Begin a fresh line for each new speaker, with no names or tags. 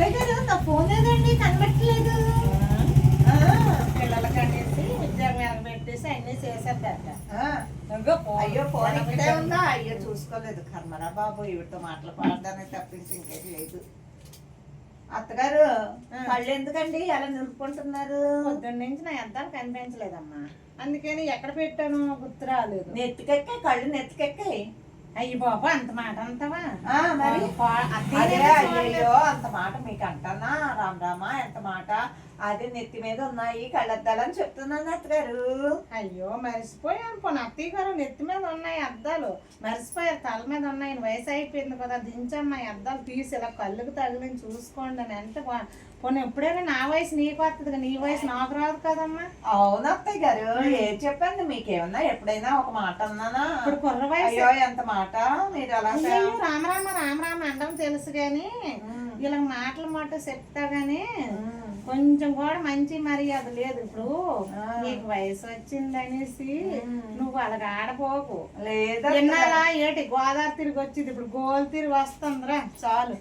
అత్తయ్య గారు నా ఫోన్ ఏదండి? కనబట్టలేదు
పిల్లలకి అనేసి ఉద్యోగం ఎనబెట్టేసి అన్ని చేసేద్దట.
అయ్యో ఫోన్ ఇక్కడే ఉందా? అయ్యో చూసుకోలేదు. కర్మరా బాబు ఈవిడతో మాటలు పాడడానికి తప్పించి ఇంకేం లేదు. అత్తగారు
ఆ.
కళ్ళు ఎందుకండి? అలా నిలుపుకుంటున్నారు?
పొద్దున్న నుంచి నా అద్దాలు కనిపించలేదమ్మా. అందుకని ఎక్కడ పెట్టాను గుర్తు రాలేదు.
నెత్తికెక్కే కళ్ళు నెత్తికెక్కాయి
అయ్యి బాబు అంత మాట అంటావా?
ఆ, మరి. అదే అయ్యో అంత మాట మీకు అంటానా రామ్ రామా ఎంత మాట? అది నెత్తి మీద ఉన్నాయి కళ్ళద్దాలని చెప్తున్నాను అత్తగారు.
అయ్యో మర్చిపోయాను పోనీ. అత్తయ్య గారు నెత్తి మీద ఉన్నాయి అద్దాలు. మర్చిపోయారు తల మీద ఉన్నాయి. వయసు అయిపోయింది కదా దించమ్మా ఈ అద్దాలు తీసి ఇలా కళ్ళుకు తగిలి చూసుకోండి అని అంటే పోనీ ఎప్పుడైనా నా వయసు నీకు వస్తుంది నీ వయసు నాకు రాదు కదమ్మా.
అవును అత్తయ్య గారు ఏం చెప్పండి మీకేమన్నా ఎప్పుడైనా ఒక మాట అన్నానా?
ఇప్పుడు కుర్ర వయసు
ఎంత మాట మీరు అలా
రామ రామ రామ రామ అండం తెలుసు గాని
ఉమ్,
ఇలా మాటలు మాట చెప్తా గానీ. కొంచెం కూడా మంచి మర్యాద లేదు ఇప్పుడు. నీకు వయసు వచ్చింది అనేసి
ఉమ్.
నువ్వు అలాగ ఆడపోకు.
లేదా
ఏటి గోదావరి తిరిగి వచ్చింది? ఇప్పుడు గోల్ తిరిగి వస్తుందిరా చాలు.